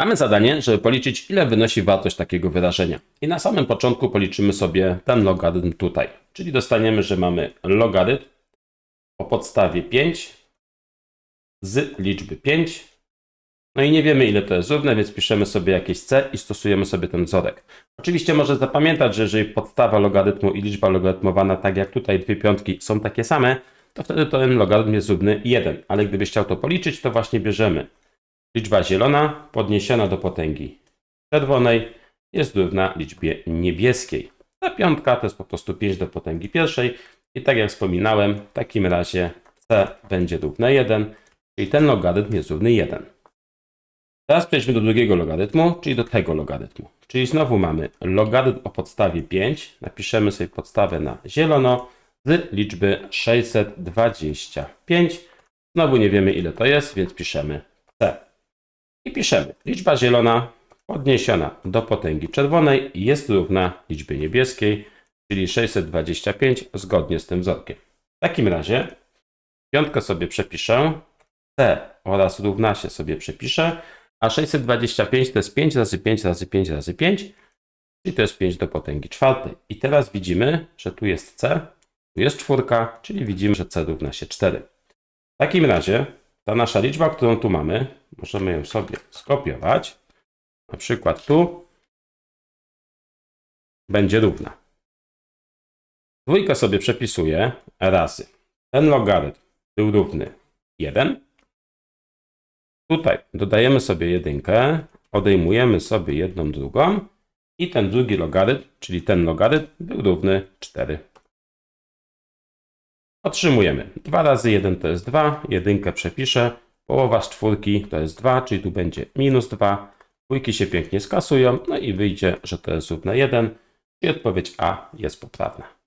Mamy zadanie, żeby policzyć, ile wynosi wartość takiego wyrażenia. I na samym początku policzymy sobie ten logarytm tutaj. Czyli dostaniemy, że mamy logarytm o podstawie 5 z liczby 5. No i nie wiemy, ile to jest równe, więc piszemy sobie jakieś c i stosujemy sobie ten wzorek. Oczywiście może zapamiętać, że jeżeli podstawa logarytmu i liczba logarytmowana, tak jak tutaj dwie piątki, są takie same, to wtedy ten logarytm jest równy 1. Ale gdybyś chciał to policzyć, to właśnie bierzemy liczba zielona podniesiona do potęgi czerwonej jest równa liczbie niebieskiej. Ta piątka to jest po prostu 5 do potęgi pierwszej i tak jak wspominałem, w takim razie c będzie równe 1, czyli ten logarytm jest równy 1. Teraz przejdźmy do drugiego logarytmu, czyli do tego logarytmu. Czyli znowu mamy logarytm o podstawie 5. Napiszemy sobie podstawę na zielono z liczby 625. Znowu nie wiemy ile to jest, więc piszemy. I piszemy liczba zielona podniesiona do potęgi czerwonej jest równa liczbie niebieskiej, czyli 625 zgodnie z tym wzorkiem. W takim razie piątkę sobie przepiszę, c oraz równa się sobie przepiszę, a 625 to jest 5 razy 5 razy 5 razy 5, czyli to jest 5 do potęgi czwartej. I teraz widzimy, że tu jest c, tu jest czwórka, czyli widzimy, że c równa się 4. W takim razie ta nasza liczba, którą tu mamy, możemy ją sobie skopiować. Na przykład tu będzie równa. Dwójkę sobie przepisuję razy. Ten logarytm był równy 1. Tutaj dodajemy sobie jedynkę, odejmujemy sobie jedną drugą i ten drugi logarytm, czyli ten logarytm był równy 4. Otrzymujemy. 2 razy 1 to jest 2, jedynkę przepiszę, połowa z czwórki to jest 2, czyli tu będzie minus 2, dwójki się pięknie skasują, no i wyjdzie, że to jest równe 1, i odpowiedź A jest poprawna.